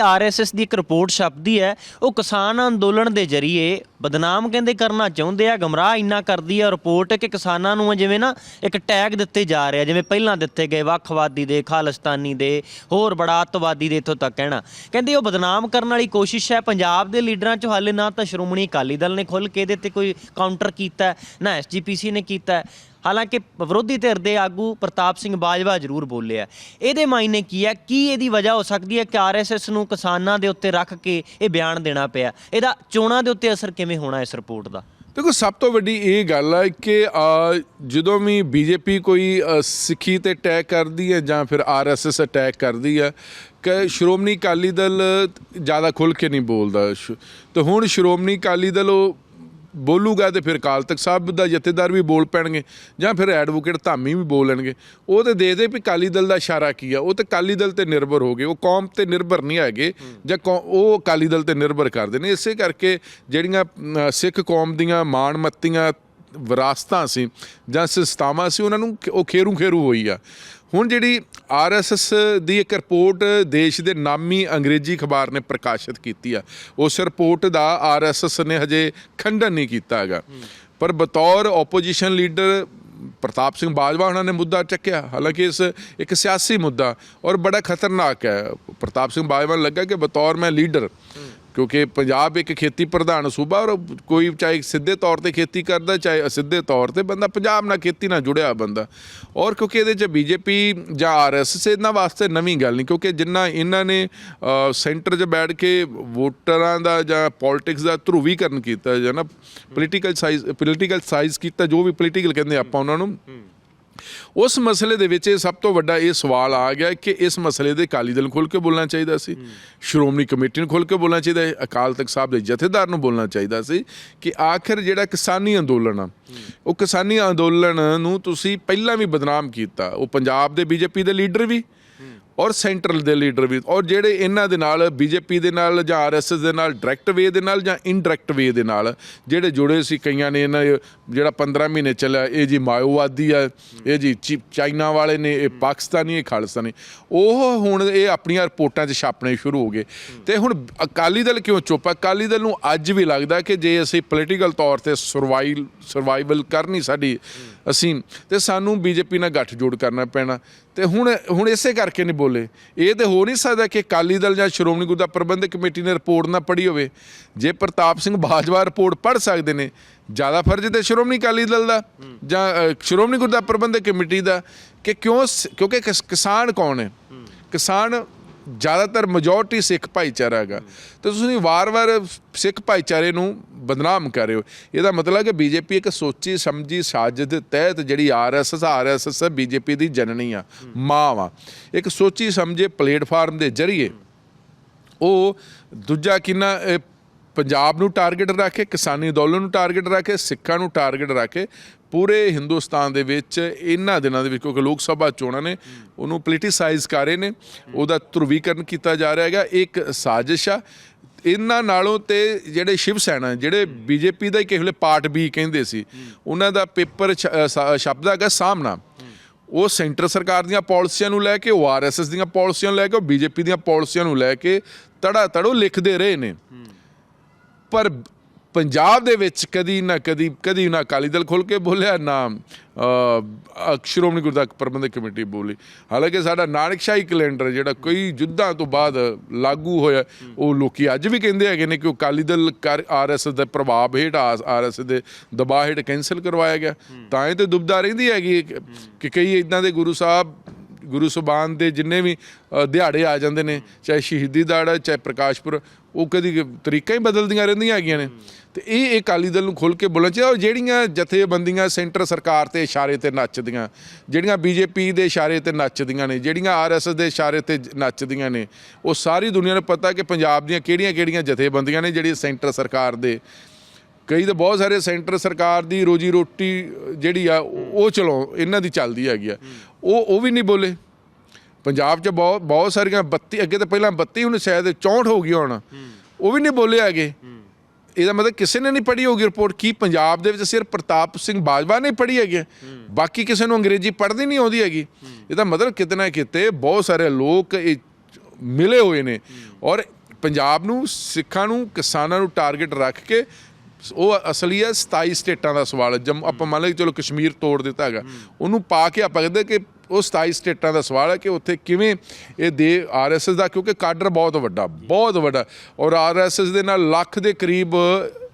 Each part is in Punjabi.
ਆਰਐਸਐਸ ਦੀ ਇੱਕ ਰਿਪੋਰਟ ਛਪਦੀ ਹੈ ਉਹ ਕਿਸਾਨ ਅੰਦੋਲਨ ਦੇ ਜ਼ਰੀਏ ਬਦਨਾਮ ਕਹਿੰਦੇ ਕਰਨਾ ਚਾਹੁੰਦੇ ਆ ਗਮਰਾਹ ਇੰਨਾ ਕਰਦੀ ਆ ਰਿਪੋਰਟ ਕਿ ਕਿਸਾਨਾਂ ਨੂੰ ਜਿਵੇਂ ਨਾ ਇੱਕ ਟੈਗ ਦਿੱਤੇ ਜਾ ਰਿਹਾ ਜਿਵੇਂ ਪਹਿਲਾਂ ਦਿੱਤੇ ਗਏ ਵੱਖਵਾਦੀ ਦੇ ਖਾਲਿਸਤਾਨੀ ਦੇ ਹੋਰ ਬੜਾ ਅੱਤਵਾਦੀ ਦੇ ਇੱਥੋਂ ਤੱਕ ਕਹਿਣਾ ਕਹਿੰਦੇ ਉਹ ਬਦਨਾਮ ਕਰਨ ਵਾਲੀ ਕੋਸ਼ਿਸ਼ ਹੈ ਪੰਜਾਬ ਦੇ ਲੀਡਰਾਂ 'ਚ ਹਾਲੇ ਨਾ ਤਾਂ ਸ਼੍ਰੋਮਣੀ ਅਕਾਲੀ ਦਲ ਨੇ ਖੁੱਲ ਕੇ ਇਹਦੇ ਤੇ ਕੋਈ ਕਾਊਂਟਰ ਕੀਤਾ ਹੈ, ਨਾ ਐਸਜੀਪੀਸੀ ਨੇ ਕੀਤਾ ਹਾਲਾਂਕਿ ਵਿਰੋਧੀ ਧਿਰ ਦੇ ਆਗੂ ਪ੍ਰਤਾਪ ਸਿੰਘ ਬਾਜਵਾ ਜ਼ਰੂਰ ਬੋਲਿਆ ਇਹਦੇ ਮਾਇਨੇ ਕੀ ਹੈ? ਕੀ ਇਹਦੀ ਵਜ੍ਹਾ ਹੋ ਸਕਦੀ ਹੈ ਕਿ ਆਰਐਸਐਸ ਨੂੰ ਕਿਸਾਨਾਂ ਦੇ ਉੱਤੇ ਰੱਖ ਕੇ ਇਹ ਬਿਆਨ ਦੇਣਾ ਪਿਆ? ਇਹਦਾ ਚੋਣਾਂ ਦੇ ਉੱਤੇ ਅਸਰ ਕਿਵੇਂ ਹੋਣਾ ਇਸ ਰਿਪੋਰਟ ਦਾ? ਦੇਖੋ, ਸਭ ਤੋਂ ਵੱਡੀ ਇਹ ਗੱਲ ਹੈ ਕਿ ਜਦੋਂ ਵੀ ਬੀਜੇਪੀ ਕੋਈ ਸਿੱਖੀ ਤੇ ਅਟੈਕ ਕਰਦੀ ਹੈ ਜਾਂ ਫਿਰ ਆਰਐਸਐਸ ਅਟੈਕ ਕਰਦੀ ਹੈ, ਕਿ, ਸ਼੍ਰੋਮਣੀ ਅਕਾਲੀ ਦਲ ਜ਼ਿਆਦਾ ਖੁੱਲ ਕੇ ਨਹੀਂ ਬੋਲਦਾ। ਸ਼- ਤੇ ਹੁਣ ਸ਼੍ਰੋਮਣੀ ਅਕਾਲੀ ਦਲ ਉਹ ਬੋਲੂਗਾ ਤੇ ਫਿਰ ਅਕਾਲ ਤਖਤ ਸਾਹਿਬ ਦਾ ਜਥੇਦਾਰ ਵੀ ਬੋਲ ਪੈਣਗੇ ਜਾਂ ਫਿਰ ਐਡਵੋਕੇਟ ਧਾਮੀ ਵੀ ਬੋਲਣਗੇ ਉਹ ਤੇ ਦੇਖਦੇ ਵੀ ਅਕਾਲੀ ਦਲ ਦਾ ਇਸ਼ਾਰਾ ਕੀ ਆ? ਉਹ ਤੇ ਅਕਾਲੀ ਦਲ ਤੇ ਨਿਰਭਰ ਹੋ ਗਏ। ਉਹ ਕੌਮ ਤੇ ਨਿਰਭਰ ਨਹੀਂ ਹੈਗੇ ਜਾਂ ਕੌ- ਉਹ ਅਕਾਲੀ ਦਲ ਤੇ ਨਿਰਭਰ ਕਰਦੇ ਨੇ। ਇਸੇ ਕਰਕੇ ਜਿਹੜੀਆਂ ਸਿੱਖ ਕੌਮ ਦੀਆਂ ਮਾਣ ਮੱਤੀਆਂ ਵਿਰਾਸਤਾਂ ਸੀ ਜਾਂ ਸੰਸਥਾਵਾਂ ਸੀ, ਉਹਨਾਂ ਨੂੰ ਉਹ ਖੇਰੂ ਖੇਰੂ ਹੋਈ ਆ। ਹੁਣ ਜਿਹੜੀ ਆਰਐਸਐਸ ਦੀ ਇੱਕ ਰਿਪੋਰਟ ਦੇਸ਼ ਦੇ ਨਾਮੀ ਅੰਗਰੇਜ਼ੀ ਅਖਬਾਰ ਨੇ ਪ੍ਰਕਾਸ਼ਿਤ ਕੀਤੀ ਆ, ਉਸ ਰਿਪੋਰਟ ਦਾ ਆਰਐਸਐਸ ਨੇ ਹਜੇ ਖੰਡਨ ਨਹੀਂ ਕੀਤਾ ਹੈਗਾ। ਪਰ ਬਤੌਰ ਆਪੋਜੀਸ਼ਨ ਲੀਡਰ ਪ੍ਰਤਾਪ ਸਿੰਘ ਬਾਜਵਾ ਉਹਨਾਂ ਨੇ ਮੁੱਦਾ ਚੱਕਿਆ, ਹਾਲਾਂਕਿ ਇਸ ਇੱਕ ਸਿਆਸੀ ਮੁੱਦਾ ਔਰ ਬੜਾ ਖਤਰਨਾਕ ਹੈ। ਪ੍ਰਤਾਪ ਸਿੰਘ ਬਾਜਵਾ ਨੂੰ ਲੱਗਾ ਕਿ ਬਤੌਰ ਮੈਂ ਲੀਡਰ ਕਿਉਂਕਿ ਪੰਜਾਬ ਇੱਕ ਖੇਤੀ ਪ੍ਰਧਾਨ ਸੂਬਾ ਔਰ ਕੋਈ ਚਾਹੇ ਸਿੱਧੇ ਤੌਰ ਤੇ ਖੇਤੀ ਕਰਦਾ, ਚਾਹੇ ਅਸਿੱਧੇ ਤੌਰ ਤੇ ਬੰਦਾ ਪੰਜਾਬ ਨਾਲ ਖੇਤੀ ਨਾਲ ਜੁੜਿਆ ਬੰਦਾ। ਔਰ ਕਿਉਂਕਿ ਇਹਦੇ 'ਚ ਬੀਜੇਪੀ ਜਾਂ ਆਰਐਸਐਸ ਇਹਨਾਂ ਵਾਸਤੇ ਨਵੀਂ ਗੱਲ ਨਹੀਂ, ਕਿਉਂਕਿ ਜਿੰਨਾ ਇਹਨਾਂ ਨੇ ਸੈਂਟਰ 'ਚ ਬੈਠ ਕੇ ਵੋਟਰਾਂ ਦਾ ਜਾਂ ਪੋਲਿਟਿਕਸ ਦਾ ਧਰੂਵੀਕਰਨ ਕੀਤਾ ਜਾਂ ਨਾ ਪੋਲੀਟੀਕਲ ਸਾਈਜ਼ ਪੋਲੀਟੀਕਲ ਸਾਈਜ਼ ਕੀਤਾ, ਜੋ ਵੀ ਪੋਲੀਟੀਕਲ ਕਹਿੰਦੇ ਆਪਾਂ ਉਹਨਾਂ ਨੂੰ ਉਸ ਮਸਲੇ ਦੇ ਵਿੱਚ ਇਹ ਸਭ ਤੋਂ ਵੱਡਾ ਇਹ ਸਵਾਲ ਆ ਗਿਆ ਕਿ ਇਸ ਮਸਲੇ ਦੇ ਅਕਾਲੀ ਦਲ ਖੁੱਲ ਕੇ ਬੋਲਣਾ ਚਾਹੀਦਾ ਸੀ। ਸ਼੍ਰੋਮਣੀ ਕਮੇਟੀ ਨੂੰ ਖੁੱਲ ਕੇ ਬੋਲਣਾ ਚਾਹੀਦਾ ਹੈ ਅਕਾਲ ਤਖਤ ਸਾਹਿਬ ਦੇ ਜਥੇਦਾਰ ਨੂੰ ਬੋਲਣਾ ਚਾਹੀਦਾ ਸੀ ਕਿ ਆਖਿਰ ਜਿਹੜਾ ਕਿਸਾਨੀ ਅੰਦੋਲਨ ਆ ਉਹ ਕਿਸਾਨੀ ਅੰਦੋਲਨ ਨੂੰ ਤੁਸੀਂ ਪਹਿਲਾਂ ਵੀ ਬਦਨਾਮ ਕੀਤਾ। ਉਹ ਪੰਜਾਬ ਦੇ ਬੀਜੇਪੀ ਦੇ ਲੀਡਰ ਵੀ ਔਰ ਸੈਂਟਰਲ ਦੇ ਲੀਡਰ ਵੀ, ਔਰ ਜਿਹੜੇ ਇਹਨਾਂ ਦੇ ਨਾਲ, ਬੀਜੇਪੀ ਦੇ ਨਾਲ ਜਾਂ ਆਰਐਸਐਸ ਦੇ ਨਾਲ, ਡਾਇਰੈਕਟ ਵੇ ਦੇ ਨਾਲ ਜਾਂ ਇਨਡਾਇਰੈਕਟ ਵੇ ਦੇ ਨਾਲ, ਜਿਹੜੇ ਜੁੜੇ ਸੀ ਕਈਆਂ ਨੇ ਇਹਨਾਂ, ਜਿਹੜਾ 15 ਮਹੀਨੇ ਚੱਲਿਆ, ਇਹ ਜੀ ਮਾਓਵਾਦੀ ਆ, ਇਹ ਜੀ ਚੀ- ਚਾਈਨਾ ਵਾਲੇ ਨੇ, ਇਹ ਪਾਕਿਸਤਾਨੀ, ਇਹ ਖਾਲਿਸਤਾਨੀ, ਉਹ ਹੁਣ ਇਹ ਆਪਣੀਆਂ ਰਿਪੋਰਟਾਂ 'ਚ ਛਾਪਣੇ ਸ਼ੁਰੂ ਹੋ ਗਏ। ਤੇ ਹੁਣ ਅਕਾਲੀ ਦਲ ਕਿਉਂ ਚੁੱਪ ਅਕਾਲੀ ਦਲ ਨੂੰ ਅੱਜ ਵੀ ਲੱਗਦਾ ਕਿ ਜੇ ਅਸੀਂ ਪੋਲੀਟੀਕਲ ਤੌਰ ਤੇ ਸਰਵਾਈਵ, ਸਰਵਾਈਵਲ ਕਰਨੀ ਸਾਡੀ, ਅਸੀਂ, ਤੇ ਸਾਨੂੰ ਬੀਜੇਪੀ ਨਾਲ ਗੱਠਜੋੜ ਕਰਨਾ ਪੈਣਾ। ਤੇ ਹੁਣ ਹੁਣ ਇਸੇ ਕਰਕੇ ਨਹੀਂ ਬੋਲੇ। ਇਹ ਤੇ ਹੋ ਨਹੀਂ ਸਕਦਾ ਕਿ ਅਕਾਲੀ ਦਲ ਜਾਂ ਸ਼੍ਰੋਮਣੀ ਗੁਰਦੁਆਰਾ ਪ੍ਰਬੰਧਕ ਕਮੇਟੀ ਨੇ ਰਿਪੋਰਟ ਨਾ ਪੜ੍ਹੀ ਹੋਵੇ। ਜੇ ਪ੍ਰਤਾਪ ਸਿੰਘ ਬਾਜਵਾ ਰਿਪੋਰਟ ਪੜ੍ਹ ਸਕਦੇ ਨੇ, ਜ਼ਿਆਦਾ ਫਰਜ਼ ਤੇ ਸ਼੍ਰੋਮਣੀ ਅਕਾਲੀ ਦਲ ਦਾ ਜਾਂ ਸ਼੍ਰੋਮਣੀ ਗੁਰਦੁਆਰਾ ਪ੍ਰਬੰਧਕ ਕਮੇਟੀ ਦਾ ਕਿ ਕਿਉਂ ਕਿਉਂਕਿ ਕਿਸਾਨ ਕੌਣ ਹੈ? ਕਿਸਾਨ ਜ਼ਿਆਦਾਤਰ ਮੈਜੋਰਟੀ ਸਿੱਖ ਭਾਈਚਾਰਾ ਹੈਗਾ। ਤੇ ਤੁਸੀਂ ਵਾਰ-ਵਾਰ ਸਿੱਖ ਭਾਈਚਾਰੇ ਨੂੰ ਬਦਨਾਮ ਕਰ ਰਹੇ ਹੋ। ਇਹਦਾ ਮਤਲਬ ਹੈ ਕਿ ਬੀਜੇਪੀ ਇੱਕ ਸੋਚੀ, ਸਮਝੀ ਸਾਜ਼ਿਸ਼ ਦੇ ਤਹਿਤ ਜਿਹੜੀ ਆਰਐਸਐਸ ਆਰਐਸਐਸ ਬੀਜੇਪੀ ਦੀ ਜਨਨੀ ਆ, ਮਾਂ ਵਾ। ਇੱਕ ਸੋਚੀ, ਸਮਝੇ ਪਲੇਟਫਾਰਮ ਦੇ ਜ਼ਰੀਏ ਉਹ ਦੂਜਾ ਕਿੰਨਾ ਪੰਜਾਬ ਨੂੰ ਟਾਰਗੇਟ ਰੱਖ ਕੇ ਕਿਸਾਨੀ ਅੰਦੋਲਨ ਨੂੰ ਟਾਰਗੇਟ ਰੱਖ ਕੇ ਸਿੱਖਾਂ ਨੂੰ ਟਾਰਗੇਟ ਰੱਖ ਕੇ ਪੂਰੇ ਹਿੰਦੁਸਤਾਨ ਦੇ ਵਿੱਚ ਇਹਨਾਂ ਦਿਨਾਂ ਦੇ ਵਿੱਚ, ਕਿਉਂਕਿ ਲੋਕ ਸਭਾ ਚੋਣਾਂ ਨੇ, ਉਹਨੂੰ ਪੋਲੀਟੀਸਾਈਜ਼ ਕਰ ਰਹੇ ਨੇ, ਉਹਦਾ ਧਰੁਵੀਕਰਨ ਕੀਤਾ ਜਾ ਰਿਹਾ ਹੈਗਾ, ਇਹ ਇੱਕ ਸਾਜ਼ਿਸ਼ ਆ। ਇਹਨਾਂ ਨਾਲੋਂ ਤੇ ਜਿਹੜੇ ਸ਼ਿਵ ਸੈਨਾ ਜਿਹੜੇ ਬੀਜੇਪੀ ਦਾ ਹੀ ਕਿਸੇ ਵੇਲੇ ਪਾਰਟ ਬੀ ਕਹਿੰਦੇ ਸੀ, ਉਹਨਾਂ ਦਾ ਪੇਪਰ ਛ- ਸ- ਸ਼ਬਦ ਹੈਗਾ ਸਾਹਮਣਾ। ਉਹ ਸੈਂਟਰ ਸਰਕਾਰ ਦੀਆਂ ਪਾਲਿਸੀਆਂ ਨੂੰ ਲੈ ਕੇ, ਉਹ ਆਰਐਸਐਸ ਦੀਆਂ ਪਾਲਿਸੀਆਂ ਨੂੰ ਲੈ ਕੇ, ਉਹ ਬੀਜੇਪੀ ਦੀਆਂ ਪਾਲਿਸੀਆਂ ਨੂੰ ਲੈ ਕੇ ਤੜਾ ਤੜੋ ਲਿਖਦੇ ਰਹੇ ਨੇ। ਪਰ ਪੰਜਾਬ ਦੇ ਵਿੱਚ ਕਦੀ ਨਾ, ਕਦੀ ਕਦੀ ਨਾ ਅਕਾਲੀ ਦਲ ਖੁੱਲ ਕੇ ਬੋਲਿਆ, ਨਾ ਸ਼੍ਰੋਮਣੀ ਗੁਰਦੁਆਰਾ ਪ੍ਰਬੰਧਕ ਕਮੇਟੀ ਬੋਲੀ। ਹਾਲਾਂਕਿ ਸਾਡਾ ਨਾਨਕਸ਼ਾਹੀ ਕੈਲੰਡਰ ਜਿਹੜਾ ਕਈ ਯੁੱਧਾਂ ਤੋਂ ਬਾਅਦ ਲਾਗੂ ਹੋਇਆ, ਉਹ ਲੋਕੀ ਅੱਜ ਵੀ ਕਹਿੰਦੇ ਹੈਗੇ ਨੇ ਕਿ ਉਹ ਅਕਾਲੀ ਦਲ ਆਰਐਸਐਸ ਦੇ ਪ੍ਰਭਾਵ ਹੇਠ ਆਰਐਸਐਸ ਦੇ ਦਬਾਅ ਹੇਠ ਕੈਂਸਲ ਕਰਵਾਇਆ ਗਿਆ। ਤਾਂ ਇਹ ਤੇ ਦੁਬਦਾ ਰਹਿੰਦੀ ਹੈਗੀ ਕਿ- ਕਈ ਇਦਾਂ ਦੇ ਗੁਰੂ ਸਾਹਿਬ, ਗੁਰੂ ਸੁਬਾਨ ਦੇ ਜਿੰਨੇ ਵੀ ਦਿਹਾੜੇ ਆ ਜਾਂਦੇ ਨੇ, ਚਾਹੇ ਸ਼ਹੀਦੀ ਦਿਹਾੜਾ, ਚਾਹੇ ਪ੍ਰਕਾਸ਼ਪੁਰ ਉਹ ਕਦੀ ਤਰੀਕਾ ਹੀ ਬਦਲਦੀਆਂ ਰਹਿੰਦੀਆਂ ਹੈਗੀਆਂ ਨੇ। ਤੇ ਇਹ ਅਕਾਲੀ ਦਲ ਨੂੰ ਖੁੱਲ ਕੇ ਬੋਲਣਾ ਚਾਹੀਦਾ ਔਰ ਜਿਹੜੀਆਂ ਜਥੇਬੰਦੀਆਂ ਸੈਂਟਰ ਸਰਕਾਰ ਤੇ ਇਸ਼ਾਰੇ ਤੇ ਨੱਚਦੀਆਂ, ਜਿਹੜੀਆਂ ਬੀਜੇਪੀ ਦੇ ਇਸ਼ਾਰੇ ਤੇ ਨੱਚਦੀਆਂ ਨੇ, ਜਿਹੜੀਆਂ ਆਰਐਸਐਸ ਦੇ ਇਸ਼ਾਰੇ ਤੇ ਨੱਚਦੀਆਂ ਨੇ, ਉਹ ਸਾਰੀ ਦੁਨੀਆ ਨੂੰ ਪਤਾ ਕਿ ਪੰਜਾਬ ਦੀਆਂ ਕਿਹੜੀਆਂ-ਕਿਹੜੀਆਂ ਜਥੇਬੰਦੀਆਂ ਨੇ ਜਿਹੜੀਆਂ ਸੈਂਟਰ ਸਰਕਾਰ ਦੇ। ਕਈ ਤਾਂ ਬਹੁਤ ਸਾਰੇ ਸੈਂਟਰ ਸਰਕਾਰ ਦੀ ਰੋਜੀ ਰੋਟੀ ਜਿਹੜੀ ਆ, ਉਹ ਚਲੋ, ਇਹਨਾਂ ਦੀ ਚੱਲਦੀ ਹੈਗੀ ਆ। ਉਹ ਉਹ ਵੀ ਨਹੀਂ ਬੋਲੇ। ਪੰਜਾਬ 'ਚ ਬਹੁਤ ਬਹੁਤ ਸਾਰੀਆਂ 32 ਅੱਗੇ ਤਾਂ ਪਹਿਲਾਂ 32 ਹੁਣ ਸ਼ਾਇਦ 64 ਹੋ ਗਈਆਂ ਹੁਣ। ਉਹ ਵੀ ਨਹੀਂ ਬੋਲੇ ਹੈਗੇ। ਇਹਦਾ ਮਤਲਬ ਕਿਸੇ ਨੇ ਨਹੀਂ ਪੜ੍ਹੀ ਹੋਗੀ ਰਿਪੋਰਟ ਕੀ ਪੰਜਾਬ ਦੇ ਵਿੱਚ ਸਿਰਫ ਪ੍ਰਤਾਪ ਸਿੰਘ ਬਾਜਵਾ ਨੇ ਪੜ੍ਹੀ ਹੈਗੀ ਬਾਕੀ ਕਿਸੇ ਨੂੰ ਅੰਗਰੇਜ਼ੀ ਪੜ੍ਹਦੀ ਨਹੀਂ ਆਉਂਦੀ ਹੈਗੀ। ਇਹਦਾ ਮਤਲਬ ਕਿਤੇ ਨਾ ਕਿਤੇ ਬਹੁਤ ਸਾਰੇ ਲੋਕ ਇਹ ਮਿਲੇ ਹੋਏ ਨੇ। ਔਰ ਪੰਜਾਬ ਨੂੰ, ਸਿੱਖਾਂ ਨੂੰ, ਕਿਸਾਨਾਂ ਨੂੰ ਟਾਰਗੇਟ ਰੱਖ ਕੇ ਉਹ ਅਸਲੀ ਹੈ 27 ਸਟੇਟਾਂ ਦਾ ਸਵਾਲ ਹੈ। ਜੰਮੂ, ਆਪਾਂ ਮੰਨ ਲਈਏ ਚਲੋ ਕਸ਼ਮੀਰ ਤੋੜ ਦਿੱਤਾ ਹੈਗਾ। ਉਹਨੂੰ ਪਾ ਕੇ ਆਪਾਂ ਕਹਿੰਦੇ ਕਿ ਉਹ 27 ਸਟੇਟਾਂ ਦਾ ਸਵਾਲ ਹੈ ਕਿ ਉੱਥੇ ਕਿਵੇਂ ਇਹ ਦੇ ਆਰਐਸਐਸ ਦਾ, ਕਿਉਂਕਿ ਕਾਡਰ ਬਹੁਤ ਵੱਡਾ ਬਹੁਤ ਵੱਡਾ। ਔਰ ਆਰਐਸਐਸ ਦੇ ਨਾਲ ਲੱਖ ਦੇ ਕਰੀਬ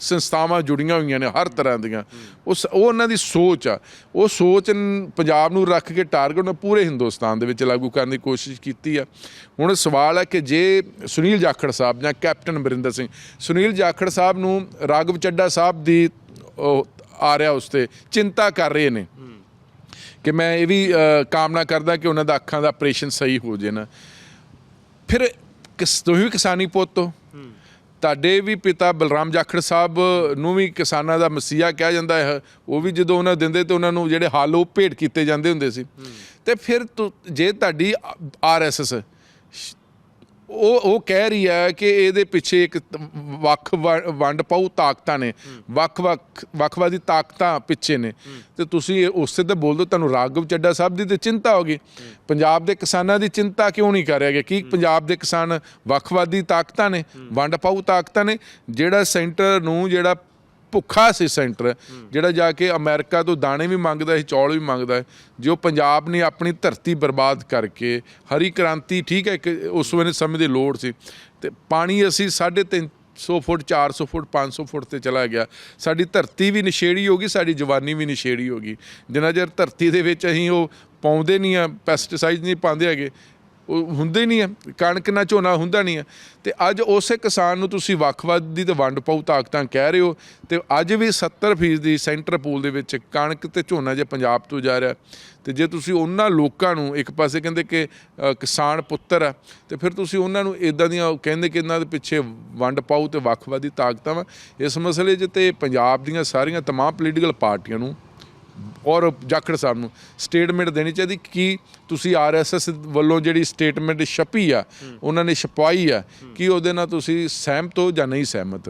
ਸੰਸਥਾਵਾਂ ਜੁੜੀਆਂ ਹੋਈਆਂ ਨੇ ਹਰ ਤਰ੍ਹਾਂ ਦੀਆਂ। ਉਸ ਉਹ ਉਹਨਾਂ ਦੀ ਸੋਚ ਆ। ਉਹ ਸੋਚ ਪੰਜਾਬ ਨੂੰ ਰੱਖ ਕੇ ਟਾਰਗੇਟ ਨੇ ਪੂਰੇ ਹਿੰਦੁਸਤਾਨ ਦੇ ਵਿੱਚ ਲਾਗੂ ਕਰਨ ਦੀ ਕੋਸ਼ਿਸ਼ ਕੀਤੀ ਆ। ਹੁਣ ਸਵਾਲ ਹੈ ਕਿ ਜੇ ਸੁਨੀਲ ਜਾਖੜ ਸਾਹਿਬ ਜਾਂ ਕੈਪਟਨ ਅਮਰਿੰਦਰ ਸਿੰਘ, ਸੁਨੀਲ ਜਾਖੜ ਸਾਹਿਬ ਨੂੰ ਰਾਘਵ ਚੱਡਾ ਸਾਹਿਬ ਦੀ ਆ ਰਿਹਾ ਉਸ ਤੇ, ਚਿੰਤਾ ਕਰ ਰਹੇ ਨੇ। ਕਿ ਮੈਂ ਇਹ ਵੀ ਕਾਮਨਾ ਕਰਦਾ ਕਿ ਉਹਨਾਂ ਦਾ ਅੱਖਾਂ ਦਾ ਆਪਰੇਸ਼ਨ ਸਹੀ ਹੋ ਜੇ ਨਾ। ਫਿਰ ਕਿਸ ਤੁਸੀਂ ਵੀ ਕਿਸਾਨੀ ਪੁੱਤ ਹੋ। ਤੁਹਾਡੇ ਵੀ ਪਿਤਾ ਬਲਰਾਮ ਜਾਖੜ ਸਾਹਿਬ ਨੂੰ ਵੀ ਕਿਸਾਨਾਂ ਦਾ ਮਸੀਹਾ ਕਿਹਾ ਜਾਂਦਾ ਹੈ। ਉਹ ਵੀ ਜਦੋਂ ਉਹਨਾਂ ਦਿੰਦੇ ਤੇ ਉਹਨਾਂ ਨੂੰ ਜਿਹੜੇ ਹੱਲ ਉਹ ਭੇਟ ਕੀਤੇ ਜਾਂਦੇ ਹੁੰਦੇ ਸੀ। ਤੇ ਫਿਰ ਜੇ ਤੁਹਾਡੀ ਆਰਐਸਐਸ ਉਹ ਉਹ ਕਹਿ ਰਹੀ ਹੈ ਕਿ ਇਹਦੇ ਪਿੱਛੇ ਇੱਕ ਤ- ਵੱਖ ਵ- ਵੰਡ ਪਾਉ ਤਾਕਤਾਂ ਨੇ। ਵੱਖ ਵੱਖ ਵੱਖਵਾਦੀ ਤਾਕਤਾਂ ਪਿੱਛੇ ਨੇ। ਤੇ ਤੁਸੀਂ ਉਸੇ ਤੇ ਬੋਲ ਦੋ ਤੁਹਾਨੂੰ ਰਾਘਵ ਚੱਡਾ ਸਾਹਿਬ ਦੀ ਤੇ ਚਿੰਤਾ ਹੋ ਗਈ। ਪੰਜਾਬ ਦੇ ਕਿਸਾਨਾਂ ਦੀ ਚਿੰਤਾ ਕਿਉਂ ਨਹੀਂ ਕਰ ਰਿਹਾ ਗਿਆ ਕੀ ਪੰਜਾਬ ਦੇ ਕਿਸਾਨ ਵੱਖਵਾਦੀ ਤਾਕਤਾਂ ਨੇ, ਵੰਡ ਪਾਉ ਤਾਕਤਾਂ ਨੇ? ਜਿਹੜਾ ਸੈਂਟਰ ਨੂੰ ਜਿਹੜਾ ਭੁੱਖਾ ਸੀ ਸੈਂਟਰ, ਜਿਹੜਾ ਜਾ ਕੇ ਅਮਰੀਕਾ ਤੋਂ ਦਾਣੇ ਵੀ ਮੰਗਦਾ ਸੀ, ਚੌਲ ਵੀ ਮੰਗਦਾ ਹੈ ਜੋ ਪੰਜਾਬ ਨੇ ਆਪਣੀ ਧਰਤੀ ਬਰਬਾਦ ਕਰਕੇ ਹਰੀ ਕ੍ਰਾਂਤੀ, ਠੀਕ ਹੈ, ਇੱਕ ਉਸ ਵੇਲੇ ਸਮੇਂ ਦੀ ਲੋੜ ਸੀ, ਤੇ ਪਾਣੀ ਅਸੀਂ 350 ਫੁੱਟ 400 ਫੁੱਟ 500 ਫੁੱਟ ਤੇ ਚਲਾ ਗਿਆ, ਸਾਡੀ ਧਰਤੀ ਵੀ ਨਿਸ਼ੇੜੀ ਹੋ ਗਈ, ਸਾਡੀ ਜਵਾਨੀ ਵੀ ਨਿਸ਼ੇੜੀ ਹੋ ਗਈ, ਜਿੰਨਾ ਚਿਰ ਧਰਤੀ ਦੇ ਵਿੱਚ ਅਸੀਂ ਉਹ ਪਾਉਂਦੇ ਨਹੀਂ ਆ ਪੈਸਟੀਸਾਈਡ ਨਹੀਂ ਪਾਉਂਦੇ ਹੈਗੇ ਉਹ ਹੁੰਦੇ ਨਹੀਂ ਹੈ। ਕਣਕ ਨਾਲ ਝੋਨਾ ਹੁੰਦਾ ਨਹੀਂ ਹੈ। ਤੇ ਅੱਜ ਉਸੇ ਕਿਸਾਨ ਨੂੰ ਤੁਸੀਂ ਵੱਖਵਾਦ ਦੀ ਤੇ ਵੰਡ ਪਾਉ ਤਾਕਤਾਂ ਕਹਿ ਰਹੇ ਹੋ। ਤੇ ਅੱਜ ਵੀ 70% ਦੀ ਸੈਂਟਰ ਪੂਲ ਦੇ ਵਿੱਚ ਕਣਕ ਤੇ ਝੋਨਾ ਜੇ ਪੰਜਾਬ ਤੋਂ ਜਾ ਰਿਹਾ। ਤੇ ਜੇ ਤੁਸੀਂ ਉਹਨਾਂ ਲੋਕਾਂ ਨੂੰ ਇੱਕ ਪਾਸੇ ਕਹਿੰਦੇ ਕਿ ਕਿਸਾਨ ਪੁੱਤਰ ਆ, ਤੇ ਫਿਰ ਤੁਸੀਂ ਉਹਨਾਂ ਨੂੰ ਇਦਾਂ ਦੀਆਂ ਕਹਿੰਦੇ ਕਿ ਇਹਨਾਂ ਦੇ ਪਿੱਛੇ ਵੰਡ ਪਾਉ ਤੇ ਵੱਖਵਾਦੀ ਤਾਕਤਾਂ ਵਾ। ਇਸ ਮਸਲੇ 'ਚ ਤੇ ਪੰਜਾਬ ਦੀਆਂ ਸਾਰੀਆਂ ਤਮਾਮ ਪੋਲੀਟੀਕਲ ਪਾਰਟੀਆਂ ਨੂੰ ਔਰ ਜਾਖੜ ਸਾਹਿਬ ਨੂੰ ਸਟੇਟਮੈਂਟ ਦੇਣੀ ਚਾਹੀਦੀ ਕਿ ਤੁਸੀਂ ਆਰਐਸਐਸ ਵੱਲੋਂ ਜਿਹੜੀ ਸਟੇਟਮੈਂਟ ਛਪੀ ਆ ਉਹਨਾਂ ਨੇ ਛਪਾਈ ਆ ਕਿ ਉਹਦੇ ਨਾਲ ਤੁਸੀਂ ਸਹਿਮਤ ਹੋ ਜਾਂ ਨਹੀਂ ਸਹਿਮਤ?